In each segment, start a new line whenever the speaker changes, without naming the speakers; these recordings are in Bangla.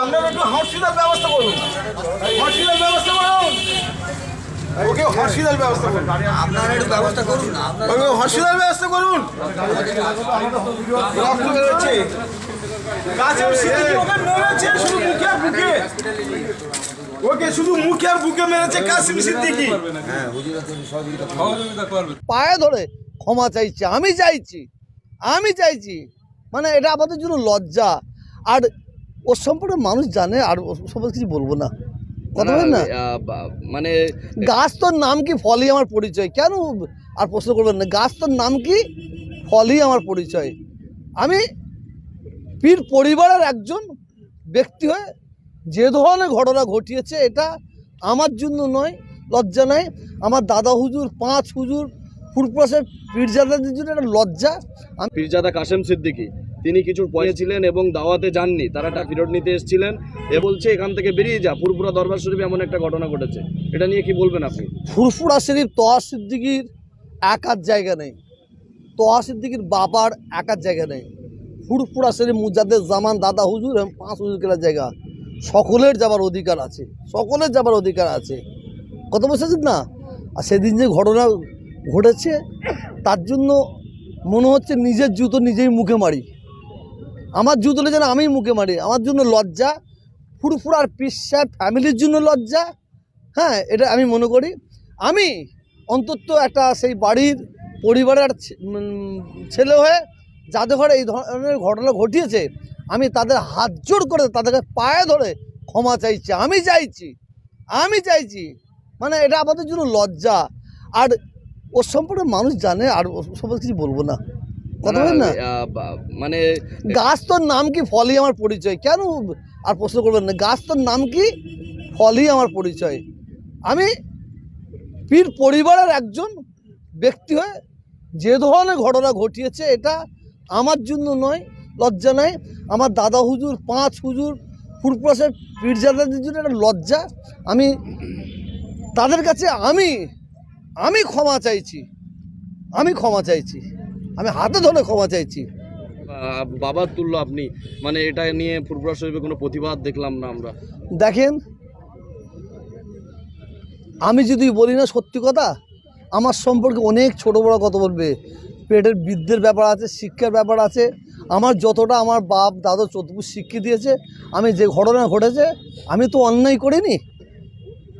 আপনারা একটু হসপিটাল ব্যবস্থা করুন। হসপিটাল ব্যবস্থা করুন। ওকে হসপিটাল ব্যবস্থা করুন।
আপনারা একটু ব্যবস্থা করুন
ওকে হসপিটাল ব্যবস্থা করুন। রক্ত বেরোচ্ছে। ওকে মেরেছে শুধু মুখে আর বুকে। ওকে শুধু মুখে আর বুকে মেরেছে কাসিম সিদ্দিকি।
পায়ে ধরে ক্ষমা চাইছে আমি চাইছি আমি চাইছি। মানে এটা আমাদের জন্য লজ্জা। আর ওর সম্পর্কে মানুষ জানে আর সম্পর্কে কিছু বলব না। কথা না?
মানে
গাছ তোর নাম কি ফলই আমার পরিচয়? কেন আর প্রশ্ন করবেন না? গাছ তোর নাম কি ফলই আমার পরিচয়? আমি পীর পরিবারের একজন ব্যক্তি হয়ে যে ধরনের ঘটনা ঘটিয়েছে এটা আমার জন্য নয় লজ্জা নয় আমার দাদা হুজুর পাঁচ হুজুর ফুরপ্রাসের পীরজাদাদের জন্য একটা লজ্জা। আমি
পীরজাদা কাশেম সিদ্দিকী। তিনি কিছু পয়েছিলেন এবং দাওয়াতে যাননি। তারা টাকা ফেরত নিতে এসেছিলেন। এ বলছে, এখান থেকে বেরিয়ে যা। পুরপুরা দরবার শরীফে এমন একটা ঘটনা ঘটেছে। এটা নিয়ে কি বলবেন আপনি?
ফুরফুরা শরীফ তোহা সিদ্দিকির একার জায়গা নেই। তোহা সিদ্দিকির বাবার একার জায়গা নেই। ফুরফুরা শরীফ মুজাদের জামান দাদা হুজুর এবং পাঁচ হুজুর কেনার জায়গা। সকলের যাবার অধিকার আছে। সকলের যাবার অধিকার আছে। কত বলছেন না? আর সেদিন যে ঘটনা ঘটেছে, তার জন্য মনে হচ্ছে নিজের জুতো নিজেই মুখে মারি। আমার জুতোটা যেন আমি মুখে মারি। আমার জন্য লজ্জা ফুরফুরার পিসার ফ্যামিলির জন্য লজ্জা। হ্যাঁ এটা আমি মনে করি। আমি অন্তত একটা সেই বাড়ির পরিবারের ছেলে হয়ে যাদের ঘরে এই ধরনের ঘটনা ঘটিয়েছে, আমি তাদের হাত জোড় করে তাদেরকে পায়ে ধরে ক্ষমা চাইছি, আমি চাইছি আমি চাইছি। মানে এটা আমাদের জন্য লজ্জা। আর ওর সম্পর্কে মানুষ জানে, আর ওর সম্পর্কে কিছু বলব না। কথা বলেন না।
মানে
গাছ তোর নাম কি ফলই আমার পরিচয়? কেন আর প্রশ্ন করবেন না গাছ তোর নাম কি ফলই আমার পরিচয়? আমি পীর পরিবারের একজন ব্যক্তি হয়ে যে ধরনের ঘটনা ঘটিয়েছে এটা আমার জন্য নয় লজ্জা নয় আমার দাদা হুজুর পাঁচ হুজুর ফুরপ্রাসের পীরজাদাদের জন্য একটা লজ্জা। আমি তাদের কাছে আমি আমি ক্ষমা চাইছি আমি ক্ষমা চাইছি। আমি হাতে ধরে ক্ষমা চাইছি।
বাবার তুল্য আপনি মানে এটা নিয়ে পুরপুরা শরীফে কোনো প্রতিবাদ দেখলাম না আমরা।
দেখেন আমি যদি বলি না সত্যি কথা আমার সম্পর্কে অনেক ছোট বড় কথা বলবে। পেটের বিদ্যের ব্যাপার আছে শিক্ষার ব্যাপার আছে। আমার যতটা আমার বাপ দাদু চতুর্ভুজ শিক্ষা দিয়েছে আমি যে ঘটনা ঘটেছে আমি তো অন্যায় করিনি।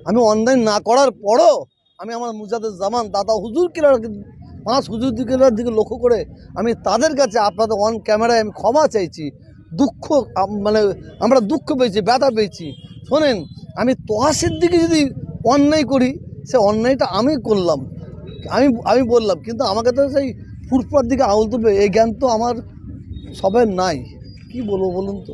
আমি অন্যায় না করার পরও আমি আমার মুজাদের জামান দাদা হুজুর কেনার পাঁচ হুজুর কেনার দিকে লক্ষ্য করে আমি তাদের কাছে আপনাদের অন ক্যামেরায় আমি ক্ষমা চাইছি, দুঃখ মানে আমরা দুঃখ পেয়েছি, ব্যথা পেয়েছি। শোনেন, আমি তোহাসের দিকে যদি অন্যায় করি, সে অন্যায়টা আমি করলাম। আমি আমি বললাম, কিন্তু আমাকে তো সেই ফুটপার দিকে আউল তুলবে, এই জ্ঞান তো আমার সবার নাই। কি বলব বলুন তো?